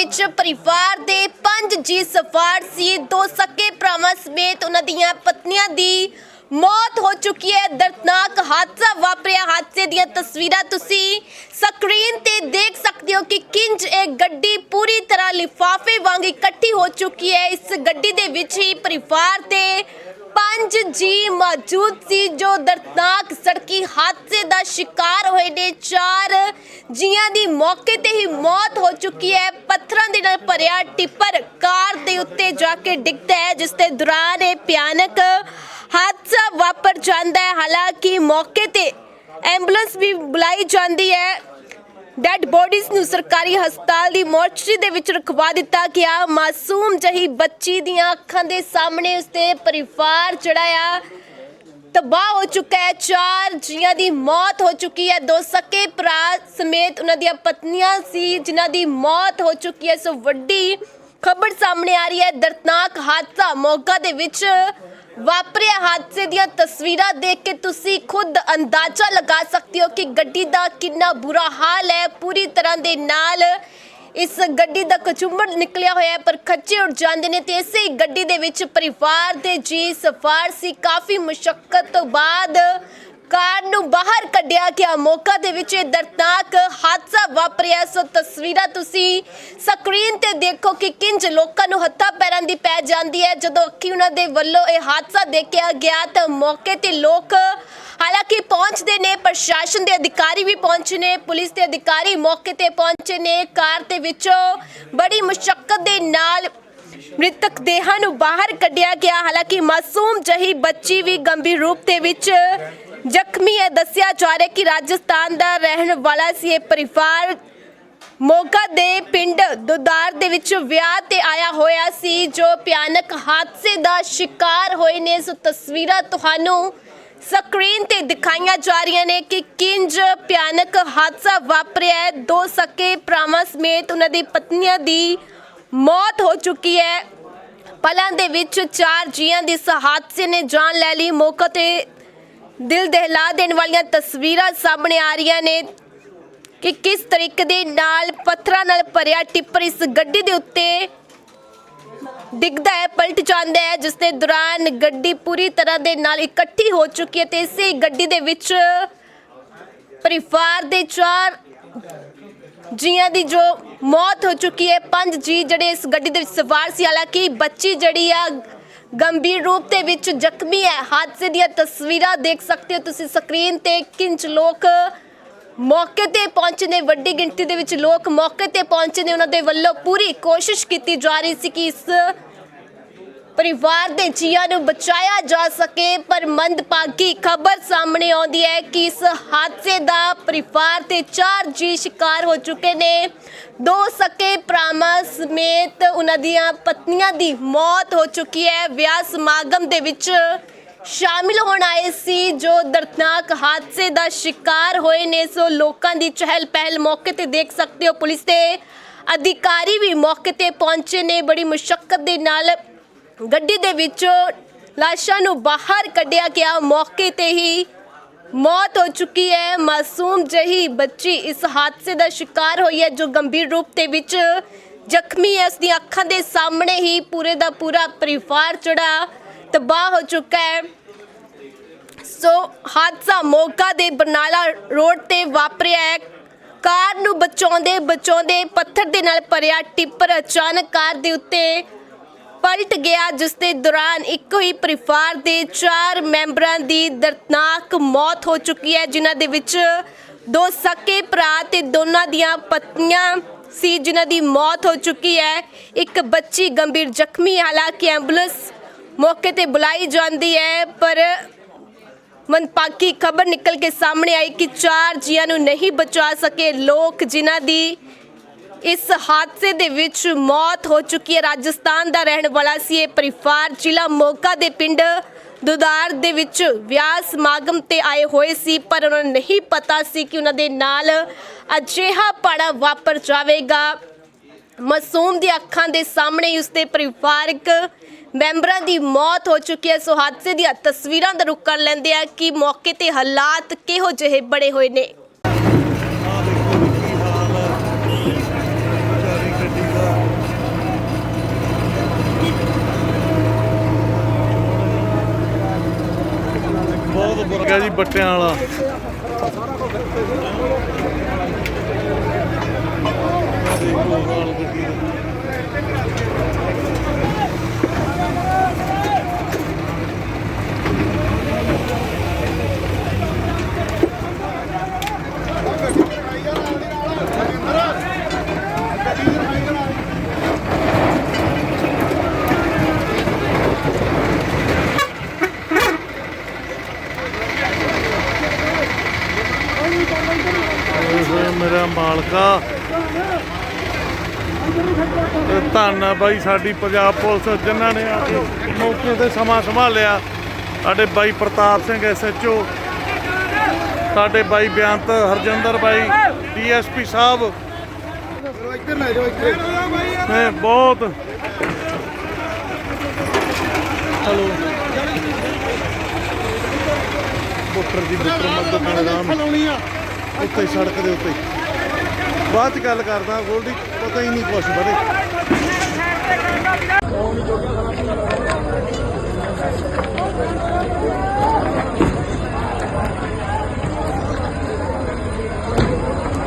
ਵਿੱਚ ਪਰਿਵਾਰ ਦੇ ਪੰਜ ਜੀ ਸਫਾਰ ਸੀ, ਦੋ ਸਕੇ ਭਰਾਵਾਂ ਸਮੇਤ ਉਹਨਾਂ ਦੀਆਂ ਪਤਨੀਆਂ ਦੀ ਮੌਤ ਹੋ ਚੁੱਕੀ ਹੈ। ਦਰਦਨਾਕ ਹਾਦਸਾ ਵਾਪਰਿਆ। ਹਾਦਸੇ ਦੀਆਂ ਤਸਵੀਰਾਂ ਤੁਸੀਂ ਸਕਰੀਨ ਤੇ ਦੇਖ ਸਕਦੇ ਹੋ ਕਿ ਕਿੰਜ ਇਹ ਗੱਡੀ ਪੂਰੀ ਤਰ੍ਹਾਂ ਲਿਫਾਫੇ ਵਾਂਗ ਇਕੱਠੀ ਹੋ ਚੁੱਕੀ ਹੈ। ਇਸ ਗੱਡੀ ਦੇ ਵਿੱਚ ਹੀ ਪਰਿਵਾਰ ਦੇ ਪੰਜ ਜੀ ਮੌਜੂਦ ਸੀ, ਜੋ ਦਰਦਨਾਕ ਸੜਕੀ ਹਾਦਸੇ ਦਾ ਸ਼ਿਕਾਰ ਹੋਏ ਨੇ। ਚਾਰ ਜੀਆਂ ਦੀ ਮੌਕੇ ਤੇ ਹੀ ਮੌਤ ਹੋ ਚੁੱਕੀ ਹੈ। ਪੱਥਰਾਂ ਦੇ ਨਾਲ ਭਰਿਆ ਟਿੱਪਰ ਕਾਰ ਦੇ ਉੱਤੇ ਜਾ ਕੇ ਡਿੱਗਦਾ ਹੈ, ਜਿਸ ਦੇ ਦੌਰਾਨ ਇਹ ਭਿਆਨਕ ਹਾਦਸਾ ਵਾਪਰ ਜਾਂਦਾ ਹੈ। ਹਾਲਾਂਕਿ ਮੌਕੇ ਤੇ ਐਂਬੂਲੈਂਸ ਵੀ ਬੁਲਾਈ ਜਾਂਦੀ ਹੈ। ਡੈਡ ਬੋਡੀਜ਼ ਨੂੰ ਸਰਕਾਰੀ ਹਸਪਤਾਲ ਦੀ ਮੋਰਚਰੀ ਦੇ ਵਿੱਚ ਰਖਵਾ ਦਿੱਤਾ ਗਿਆ। ਮਾਸੂਮ ਜਹੀ ਬੱਚੀ ਦੀਆਂ ਅੱਖਾਂ ਦੇ ਸਾਹਮਣੇ ਉਸਦੇ ਪਰਿਵਾਰ ਜਿਹੜਾ ਆ ਤਬਾਹ ਹੋ ਚੁੱਕਾ ਹੈ। ਚਾਰ ਜੀਆਂ ਦੀ ਮੌਤ ਹੋ ਚੁੱਕੀ ਹੈ। ਦੋ ਸਕੇ ਭਰਾ ਸਮੇਤ ਉਹਨਾਂ ਦੀਆਂ ਪਤਨੀਆਂ ਸੀ, ਜਿਨ੍ਹਾਂ ਦੀ ਮੌਤ ਹੋ ਚੁੱਕੀ ਹੈ। ਸੋ ਵੱਡੀ ਖਬਰ ਸਾਹਮਣੇ ਆ ਰਹੀ ਹੈ। ਦਰਦਨਾਕ ਹਾਦਸਾ ਮੋਗਾ ਦੇ ਵਿੱਚ ਵਾਪਰਿਆ। ਹਾਦਸੇ ਦੀਆਂ ਤਸਵੀਰਾਂ ਦੇਖ ਕੇ ਤੁਸੀਂ ਖੁਦ ਅੰਦਾਜ਼ਾ ਲਗਾ ਸਕਦੇ ਹੋ ਕਿ ਗੱਡੀ ਦਾ ਕਿੰਨਾ ਬੁਰਾ ਹਾਲ ਹੈ। ਪੂਰੀ ਤਰ੍ਹਾਂ ਦੇ ਨਾਲ ਇਸ ਗੱਡੀ ਦਾ ਕਚੁੰਬੜ ਨਿਕਲਿਆ ਹੋਇਆ ਹੈ, ਪਰ ਖੱਚੇ ਉੱਡ ਜਾਂਦੇ ਨੇ ਤੇ ਇਸੇ ਗੱਡੀ ਦੇ ਵਿੱਚ ਪਰਿਵਾਰ ਦੇ ਜੀ ਸਫਾਰ ਸੀ। ਕਾਫੀ ਮੁਸ਼ਕਲ ਤੋਂ ਬਾਅਦ ਕਾਰ ਨੂੰ ਬਾਹਰ ਕੱਢਿਆ ਗਿਆ। ਮੌਕਾ ਦੇ ਵਿੱਚ ਇਹ ਦਰਦਨਾਕ ਹਾਦਸਾ ਵਾਪਰਿਆ। ਸੋ ਤਸਵੀਰਾਂ ਤੁਸੀਂ ਸਕਰੀਨ ਤੇ ਦੇਖੋ ਕਿ ਕਿੰਜ ਲੋਕਾਂ ਨੂੰ ਹੱਥਾਂ ਪੈਰਾਂ ਦੀ ਪੈ ਜਾਂਦੀ ਹੈ। ਜਦੋਂ ਅੱਖੀ ਉਹਨਾਂ ਦੇ ਵੱਲੋਂ ਇਹ ਹਾਦਸਾ ਦੇਖਿਆ ਗਿਆ ਤਾਂ ਮੌਕੇ ਤੇ ਲੋਕ ਹਾਲਾਂਕਿ ਪਹੁੰਚਦੇ ਨੇ, ਪ੍ਰਸ਼ਾਸਨ ਦੇ ਅਧਿਕਾਰੀ ਵੀ ਪਹੁੰਚੇ ਨੇ, ਪੁਲਿਸ ਦੇ ਅਧਿਕਾਰੀ ਮੌਕੇ ਤੇ ਪਹੁੰਚੇ ਨੇ। ਕਾਰ ਦੇ ਵਿੱਚੋਂ ਬੜੀ ਮੁਸ਼ਕਲ ਦੇ ਨਾਲ ਮ੍ਰਿਤਕ ਦੇਹਾਂ ਨੂੰ ਬਾਹਰ ਕੱਢਿਆ ਗਿਆ। ਹਾਲਾਂਕਿ ਮਾਸੂਮ ਜਹੀ ਬੱਚੀ ਵੀ ਗੰਭੀਰ ਰੂਪ ਦੇ ਵਿੱਚ ਜ਼ਖਮੀ ਹੈ। ਦੱਸਿਆ ਜਾ ਰਿਹਾ ਕਿ ਰਾਜਸਥਾਨ ਦਾ ਰਹਿਣ ਵਾਲਾ ਸੀ ਇਹ ਪਰਿਵਾਰ। ਮੋਗਾ ਦੇ ਪਿੰਡ ਦੁਦਾਰ ਦੇ ਵਿੱਚ ਵਿਆਹ ਤੇ ਆਇਆ ਹੋਇਆ ਸੀ, ਜੋ ਭਿਆਨਕ ਹਾਦਸੇ ਦਾ ਸ਼ਿਕਾਰ ਹੋਏ ਨੇ। ਸੋ ਤਸਵੀਰਾਂ ਤੁਹਾਨੂੰ ਸਕਰੀਨ ਤੇ ਦਿਖਾਈਆਂ ਜਾ ਰਹੀਆਂ ਨੇ ਕਿ ਕਿੰਜ ਭਿਆਨਕ ਹਾਦਸਾ ਵਾਪਰਿਆ ਹੈ। ਦੋ ਸਕੇ ਭਰਾਵਾਂ ਸਮੇਤ ਉਹਨਾਂ ਦੀ ਪਤਨੀਆਂ ਦੀ ਮੌਤ ਹੋ ਚੁੱਕੀ ਹੈ। ਪਲਾਂ ਦੇ ਵਿੱਚ ਚਾਰ ਜੀਆਂ ਦੀ ਇਸ ਹਾਦਸੇ ਨੇ ਜਾਨ ਲੈ ਲਈ। ਮੌਕੇ ਤੇ ਦਿਲ ਦਹਿਲਾ ਦੇਣ ਵਾਲੀਆਂ ਤਸਵੀਰਾਂ ਸਾਹਮਣੇ ਆ ਰਹੀਆਂ ਨੇ ਕਿ ਕਿਸ ਤਰੀਕੇ ਦੇ ਨਾਲ, ਪੱਥਰਾਂ ਨਾਲ ਭਰਿਆ ਟਿੱਪਰ ਇਸ ਗੱਡੀ ਦੇ ਉੱਤੇ ਡਿੱਗਦਾ ਹੈ, ਪਲਟ ਜਾਂਦਾ ਹੈ ਜਿਸ ਦੇ ਦੌਰਾਨ ਗੱਡੀ ਪੂਰੀ ਤਰ੍ਹਾਂ ਦੇ ਨਾਲ ਇਕੱਠੀ ਹੋ ਚੁੱਕੀ ਹੈ ਤੇ ਇਸੇ ਗੱਡੀ ਦੇ ਵਿੱਚ ਪਰਿਵਾਰ ਦੇ ਚਾਰ ਜੀਆਂ ਦੀ ਜੋ ਮੌਤ ਹੋ ਚੁੱਕੀ ਹੈ। ਪੰਜ ਜੀ ਜਿਹੜੇ ਇਸ ਗੱਡੀ ਦੇ ਵਿੱਚ ਸਵਾਰ ਸੀ, ਹਾਲਾਂਕਿ ਬੱਚੀ ਜਿਹੜੀ ਆ ਗੰਭੀਰ ਰੂਪ ਦੇ ਵਿੱਚ ਜ਼ਖਮੀ ਹੈ। ਹਾਦਸੇ ਦੀਆਂ ਤਸਵੀਰਾਂ ਦੇਖ ਸਕਦੇ ਹੋ ਤੁਸੀਂ ਸਕਰੀਨ ਤੇ। ਕਿੰਚ ਲੋਕ ਮੌਕੇ ਤੇ ਪਹੁੰਚੇ ਨੇ ਵੱਡੀ ਗਿਣਤੀ ਦੇ ਵਿੱਚ ਲੋਕ ਮੌਕੇ ਤੇ ਪਹੁੰਚੇ ਨੇ ਉਹਨਾਂ ਦੇ ਵੱਲੋਂ ਪੂਰੀ ਕੋਸ਼ਿਸ਼ ਕੀਤੀ ਜਾ ਰਹੀ ਸੀ ਕਿ ਇਸ ਪਰਿਵਾਰ ਦੇ ਜੀਆਂ ਨੂੰ ਬਚਾਇਆ ਜਾ ਸਕੇ, ਪਰ ਮੰਦਭਾਗੀ ਖਬਰ ਸਾਹਮਣੇ ਆਉਂਦੀ ਹੈ ਕਿ ਇਸ ਹਾਦਸੇ ਦਾ ਪਰਿਵਾਰ ਦੇ ਚਾਰ ਜੀ ਸ਼ਿਕਾਰ ਹੋ ਚੁੱਕੇ ਨੇ। ਦੋ ਸਕੇ ਭਰਾਵਾਂ ਸਮੇਤ ਉਹਨਾਂ ਦੀਆਂ ਪਤਨੀਆਂ ਦੀ ਮੌਤ ਹੋ ਚੁੱਕੀ ਹੈ। ਵਿਆਹ ਸਮਾਗਮ ਦੇ ਵਿੱਚ ਸ਼ਾਮਿਲ ਹੋਣ ਆਏ ਸੀ ਜੋ ਦਰਦਨਾਕ ਹਾਦਸੇ ਦਾ ਸ਼ਿਕਾਰ ਹੋਏ ਨੇ, ਸੋ ਲੋਕਾਂ ਦੀ ਚਹਿਲ ਪਹਿਲ ਮੌਕੇ ਤੇ ਦੇਖ ਸਕਦੇ ਹੋ। ਪੁਲਿਸ ਦੇ ਅਧਿਕਾਰੀ ਵੀ ਮੌਕੇ ਤੇ ਪਹੁੰਚੇ ਨੇ। ਬੜੀ ਮੁਸ਼ਕਲ ਦੇ ਨਾਲ ਗੱਡੀ ਦੇ ਵਿੱਚੋਂ ਲਾਸ਼ਾਂ ਨੂੰ ਬਾਹਰ ਕੱਢਿਆ ਗਿਆ। ਮੌਕੇ ਤੇ ਹੀ ਮੌਤ ਹੋ ਚੁੱਕੀ ਹੈ। ਮਾਸੂਮ ਜਹੀ ਬੱਚੀ ਇਸ ਹਾਦਸੇ ਦਾ ਸ਼ਿਕਾਰ ਹੋਈ ਹੈ, ਜੋ ਗੰਭੀਰ ਰੂਪ ਦੇ ਵਿੱਚ ਜ਼ਖਮੀ ਹੈ। ਉਸ ਦੀਆਂ ਅੱਖਾਂ ਦੇ ਸਾਹਮਣੇ ਹੀ ਪੂਰੇ ਦਾ ਪੂਰਾ ਪਰਿਵਾਰ ਜਿਹੜਾ ਤਬਾਹ ਹੋ ਚੁੱਕਾ ਹੈ। ਸੋ ਹਾਦਸਾ ਮੋਗਾ ਦੇ ਬਰਨਾਲਾ ਰੋਡ ਤੇ ਵਾਪਰਿਆ ਹੈ। ਕਾਰ ਨੂੰ ਬਚਾਉਂਦੇ ਬਚਾਉਂਦੇ ਪੱਥਰ ਦੇ ਨਾਲ ਭਰਿਆ ਟਿੱਪਰ ਅਚਾਨਕ ਕਾਰ ਦੇ ਉੱਤੇ ਪਲਟ ਗਿਆ, ਜਿਸ ਦੇ ਦੌਰਾਨ ਇੱਕੋ ਹੀ ਪਰਿਵਾਰ ਦੇ ਚਾਰ ਮੈਂਬਰਾਂ ਦੀ ਦਰਦਨਾਕ ਮੌਤ ਹੋ ਚੁੱਕੀ ਹੈ, ਜਿਨ੍ਹਾਂ ਦੇ ਵਿੱਚ ਦੋ ਸਕੇ ਭਰਾ ਤੇ ਦੋਨਾਂ ਦੀਆਂ ਪਤਨੀਆਂ ਸੀ, ਜਿਨ੍ਹਾਂ ਦੀ ਮੌਤ ਹੋ ਚੁੱਕੀ ਹੈ। ਇੱਕ ਬੱਚੀ ਗੰਭੀਰ ਜ਼ਖਮੀ, ਹਾਲਾਂਕਿ ਐਂਬੂਲੈਂਸ ਮੌਕੇ ਤੇ ਬੁਲਾਈ ਜਾਂਦੀ ਹੈ, ਪਰ ਮਨਪਾਕੀ ਖਬਰ ਨਿਕਲ ਕੇ ਸਾਹਮਣੇ ਆਈ ਕਿ ਚਾਰ ਜੀਆਂ ਨੂੰ ਨਹੀਂ ਬਚਾ ਸਕੇ ਲੋਕ, ਜਿਨ੍ਹਾਂ ਦੀ ਇਸ ਹਾਦਸੇ ਦੇ ਵਿੱਚ ਮੌਤ ਹੋ ਚੁੱਕੀ ਹੈ। ਰਾਜਸਥਾਨ ਦਾ ਰਹਿਣ ਵਾਲਾ ਸੀ ਇਹ ਪਰਿਵਾਰ। ਜ਼ਿਲ੍ਹਾ ਮੋਗਾ ਦੇ ਪਿੰਡ ਦੁਦਾਰ ਦੇ ਵਿੱਚ ਵਿਆਹ ਸਮਾਗਮ ਤੇ ਆਏ ਹੋਏ ਸੀ, ਪਰ ਉਹਨਾਂ ਨੂੰ ਨਹੀਂ ਪਤਾ ਸੀ ਕਿ ਉਹਨਾਂ ਦੇ ਨਾਲ ਅਜਿਹਾ ਪਾੜਾ ਵਾਪਰ ਜਾਵੇਗਾ। ਮਾਸੂਮ ਦੀ ਅੱਖਾਂ ਦੇ ਸਾਹਮਣੇ ਉਸ ਦੇ ਪਰਿਵਾਰਕ ਮੈਂਬਰਾਂ ਦੀ ਮੌਤ ਹੋ ਚੁੱਕੀ ਹੈ। ਸੋ ਹਾਦਸੇ ਦੀਆਂ ਤਸਵੀਰਾਂ ਦਾ ਰੁਕ ਕਰ ਲੈਂਦੇ ਆ ਕਿ ਮੌਕੇ ਤੇ ਹਾਲਾਤ ਕਿਹੋ ਜਿਹੇ ਬੜੇ ਹੋਏ ਨੇ। ਬਹੁਤ ਬੁਰਾ ਜੀ ਬੱਟਿਆਂ ਵਾਲਾ। ਮੇਰਾ ਮਾਲਕਾ। ਧੰਨ ਆ ਬਾਈ ਸਾਡੀ ਪੰਜਾਬ ਪੁਲਿਸ, ਜਿਨ੍ਹਾਂ ਨੇ ਮੌਕੇ ਤੇ ਸਮਾਂ ਸੰਭਾਲਿਆ। ਸਾਡੇ ਬਾਈ ਪ੍ਰਤਾਪ ਸਿੰਘ ਐਸਐਚਓ ਸਾਡੇ ਬਾਈ ਬਿਆੰਤ ਹਰਜਿੰਦਰ ਬਾਈ, ਡੀਐਸਪੀ ਸਾਹਿਬ। ਇੱਧਰ ਲੈ ਨੇ ਬਹੁਤ ਹਲੋ। ਬੁੱਟਰ ਦੀ ਬੁੱਟਰ ਮਦਦ ਮੈਦਾਨ ਲਾਉਣੀ ਇੱਥੇ ਸੜਕ ਦੇ ਉੱਤੇ ਬਾਅਦ ਚ ਗੱਲ ਕਰਦਾ ਗੋਲਡੀ ਪਤਾ ਹੀ ਨਹੀਂ ਕੁਛ ਬੜੇ